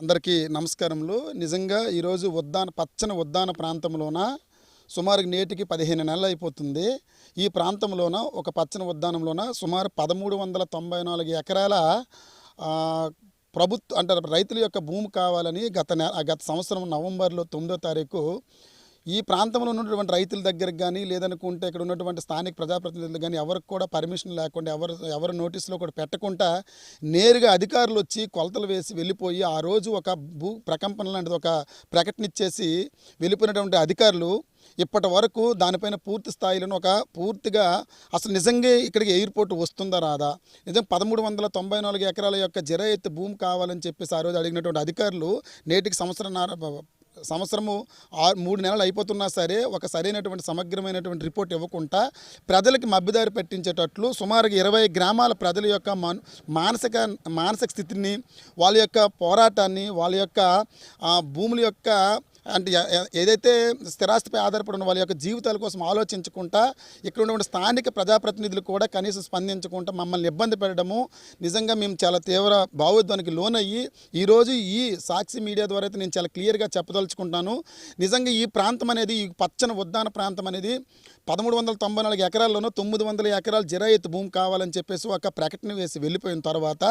అందరికీ నమస్కారములు. నిజంగా ఈరోజు ఉద్దాన పచ్చని ఉద్దాన ప్రాంతంలోన సుమారు నేటికి పదిహేను నెలలు అయిపోతుంది. ఈ ప్రాంతంలోన ఒక పచ్చని ఉద్దానంలోన సుమారు పదమూడు వందల తొంభై నాలుగు ఎకరాల ప్రభుత్వ అంటే రైతుల యొక్క భూమి కావాలని గత నె గత సంవత్సరం నవంబర్లో తొమ్మిదో తారీఖు ఈ ప్రాంతంలో ఉన్నటువంటి రైతుల దగ్గరికి కానీ లేదనుకుంటే ఇక్కడ ఉన్నటువంటి స్థానిక ప్రజాప్రతినిధులు కానీ ఎవరికి కూడా పర్మిషన్ లేకుండా ఎవరు ఎవరు నోటీసులో కూడా పెట్టకుండా నేరుగా అధికారులు వచ్చి కొలతలు వేసి వెళ్ళిపోయి ఆ రోజు ఒక భూ ప్రకంపన లాంటిది ఒక ప్రకటన ఇచ్చేసి వెళ్ళిపోయినటువంటి అధికారులు ఇప్పటి వరకు దానిపైన పూర్తి స్థాయిలో ఒక పూర్తిగా అసలు నిజంగా ఇక్కడికి ఎయిర్పోర్ట్ వస్తుందా రాదా? నిజం పదమూడు వందల తొంభై నాలుగు ఎకరాల యొక్క జిర ఎత్తు భూమి కావాలని చెప్పేసి ఆ రోజు అడిగినటువంటి అధికారులు నేటికి సంవత్సరం సంవత్సరము ఆరు మూడు నెలలు అయిపోతున్నా సరే ఒక సరైనటువంటి సమగ్రమైనటువంటి రిపోర్ట్ ఇవ్వకుండా ప్రజలకి మబ్బిదారి పెట్టించేటట్లు సుమారుగా ఇరవై గ్రామాల ప్రజల యొక్క మానసిక మానసిక స్థితిని వాళ్ళ యొక్క పోరాటాన్ని వాళ్ళ యొక్క భూముల యొక్క అంటే ఏదైతే స్థిరాస్తిపై ఆధారపడి ఉన్న వాళ్ళ యొక్క జీవితాల కోసం ఆలోచించకుండా ఇక్కడ ఉన్నటువంటి స్థానిక ప్రజాప్రతినిధులు కూడా కనీసం స్పందించకుండా మమ్మల్ని ఇబ్బంది పెట్టడము. నిజంగా మేము చాలా తీవ్ర భావోద్వానికి లోనయ్యి ఈరోజు ఈ సాక్షి మీడియా ద్వారా అయితే నేను చాలా క్లియర్గా చెప్పదలుచుకుంటాను నిజంగా ఈ ప్రాంతం అనేది ఈ పచ్చని ఉద్దాన ప్రాంతం అనేది పదమూడు వందల తొంభై నాలుగు ఎకరాల్లోనూ తొమ్మిది వందల ఎకరాలు జిరాయిత్ భూమి కావాలని చెప్పేసి ఒక ప్రకటన వేసి వెళ్ళిపోయిన తర్వాత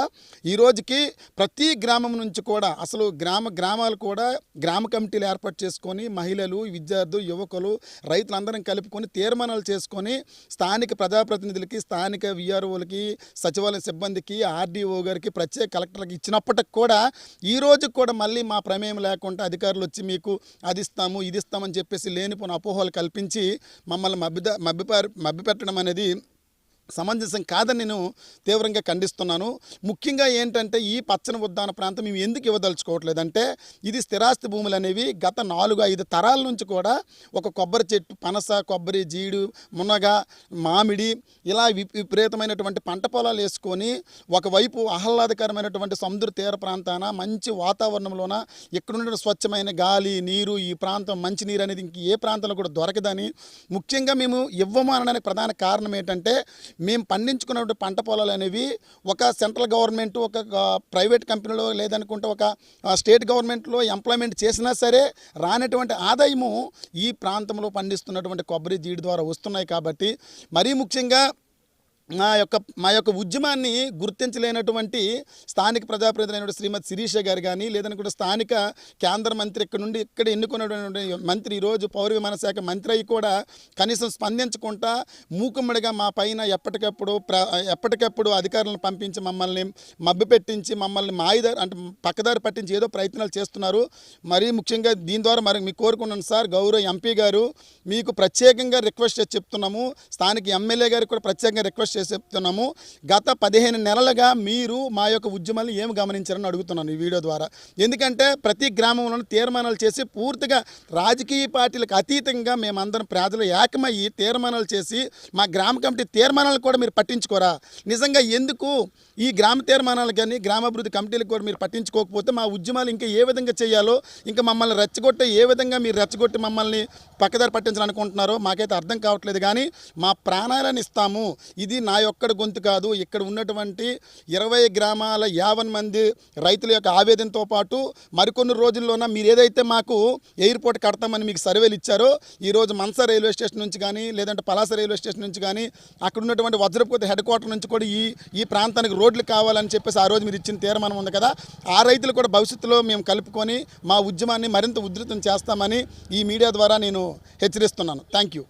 ఈ రోజుకి ప్రతి గ్రామం నుంచి కూడా అసలు గ్రామ గ్రామాలు కూడా గ్రామ కమిటీలు ఏర్పాటు చేసుకొని మహిళలు విద్యార్థులు యువకులు రైతులందరం కలుపుకొని తీర్మానాలు చేసుకొని స్థానిక ప్రజాప్రతినిధులకి స్థానిక విఆర్ఓలకి సచివాలయ సిబ్బందికి ఆర్డీఓ గారికి ప్రత్యేక కలెక్టర్కి ఇచ్చినప్పటికి కూడా ఈ రోజు కూడా మళ్ళీ మా ప్రమేయం లేకుండా అధికారులు వచ్చి మీకు అది ఇస్తాము ఇది ఇస్తామని చెప్పేసి లేనిపోయిన అపోహలు కల్పించి మమ్మల్ని మభ్యద మభ్యపారి మభ్యపెట్టడం అనేది సమంజసం కాదని నేను తీవ్రంగా ఖండిస్తున్నాను. ముఖ్యంగా ఏంటంటే ఈ పచ్చని ఉద్దాన ప్రాంతం మేము ఎందుకు ఇవ్వదలుచుకోవట్లేదంటే ఇది స్థిరాస్తి భూములు అనేవి గత నాలుగు ఐదు తరాల నుంచి కూడా ఒక కొబ్బరి చెట్టు పనస కొబ్బరి జీడు మునగ మామిడి ఇలా వి- విపరీతమైనటువంటి పంట పొలాలు వేసుకొని ఒకవైపు ఆహ్లాదకరమైనటువంటి సముద్ర తీర ప్రాంతాన మంచి వాతావరణంలోన ఇక్కడ స్వచ్ఛమైన గాలి నీరు ఈ ప్రాంతం మంచి నీరు అనేది ఇంక ఏ ప్రాంతంలో కూడా దొరకదని ముఖ్యంగా మేము ఇవ్వము అనడానికి ప్రధాన కారణం ఏంటంటే మేము పండించుకున్నటువంటి పంట పొలాలు అనేవి ఒక సెంట్రల్ గవర్నమెంట్ ఒక ప్రైవేట్ కంపెనీలో లేదనుకుంటే ఒక స్టేట్ గవర్నమెంట్లో ఎంప్లాయ్మెంట్ చేసినా సరే రానటువంటి ఆదాయము ఈ ప్రాంతంలో పండిస్తున్నటువంటి కొబ్బరి జీడి ద్వారా వస్తున్నాయి కాబట్టి మరీ ముఖ్యంగా మా యొక్క మా యొక్క ఉద్యమాన్ని గుర్తించలేనటువంటి స్థానిక ప్రజాప్రతినిధి శ్రీమతి శిరీష గారు కానీ లేదనుకుంటే స్థానిక కేంద్ర మంత్రి ఇక్కడ నుండి ఇక్కడ ఎన్నుకున్నటువంటి మంత్రి ఈరోజు పౌర విమాన శాఖ మంత్రి అయి కూడా కనీసం స్పందించకుండా మూకుమ్మడిగా మా పైన ఎప్పటికప్పుడు ప్ర ఎప్పటికప్పుడు అధికారులను పంపించి మమ్మల్ని మబ్బు పెట్టించి మమ్మల్ని మాయిదారి అంటే పక్కదారి పట్టించి ఏదో ప్రయత్నాలు చేస్తున్నారు. మరీ ముఖ్యంగా దీని ద్వారా మరి మీకు కోరుకున్నాను సార్ గౌరవ ఎంపీ గారు మీకు ప్రత్యేకంగా రిక్వెస్ట్ చేసి చెప్తున్నాము. స్థానిక ఎమ్మెల్యే గారికి కూడా ప్రత్యేకంగా రిక్వెస్ట్ చేసి చెప్తున్నాము. గత పదిహేను నెలలుగా మీరు మా యొక్క ఉద్యమాన్ని ఏమి గమనించారని అడుగుతున్నాను ఈ వీడియో ద్వారా. ఎందుకంటే ప్రతి గ్రామంలోనూ తీర్మానాలు చేసి పూర్తిగా రాజకీయ పార్టీలకు అతీతంగా మేమందరం ప్రజలు ఏకమయ్యి తీర్మానాలు చేసి మా గ్రామ కమిటీ తీర్మానాలు కూడా మీరు పట్టించుకోరా? నిజంగా ఎందుకు ఈ గ్రామ తీర్మానాలు కానీ గ్రామాభివృద్ధి కమిటీలకు కూడా మీరు పట్టించుకోకపోతే మా ఉద్యమాలు ఇంకా ఏ విధంగా చేయాలో ఇంకా మమ్మల్ని రెచ్చగొట్టే ఏ విధంగా మీరు రెచ్చగొట్టి మమ్మల్ని పక్కదారి పట్టించాలనుకుంటున్నారో మాకైతే అర్థం కావట్లేదు. కానీ మా ప్రాణాలను ఇస్తాము. ఇది నా యొక్క గొంతు కాదు. ఇక్కడ ఉన్నటువంటి ఇరవై గ్రామాల యావన్ మంది రైతుల యొక్క ఆవేదనతో పాటు మరికొన్ని రోజుల్లోన మీరు ఏదైతే మాకు ఎయిర్పోర్ట్ కడతామని మీకు సర్వేలు ఇచ్చారో ఈరోజు మన్సా రైల్వే స్టేషన్ నుంచి కానీ లేదంటే పలాస రైల్వే స్టేషన్ నుంచి కానీ అక్కడ ఉన్నటువంటి వజ్రపూతి హెడ్ క్వార్టర్ నుంచి కూడా ఈ ఈ ప్రాంతానికి రోడ్లు కావాలని చెప్పేసి ఆ రోజు మీరు ఇచ్చిన తీర్మానం ఉంది కదా. ఆ రైతులు కూడా భవిష్యత్తులో మేము కలుపుకొని మా ఉద్యమాన్ని మరింత ఉధృతం చేస్తామని ఈ మీడియా ద్వారా నేను హెచ్చరిస్తున్నాను. Thank you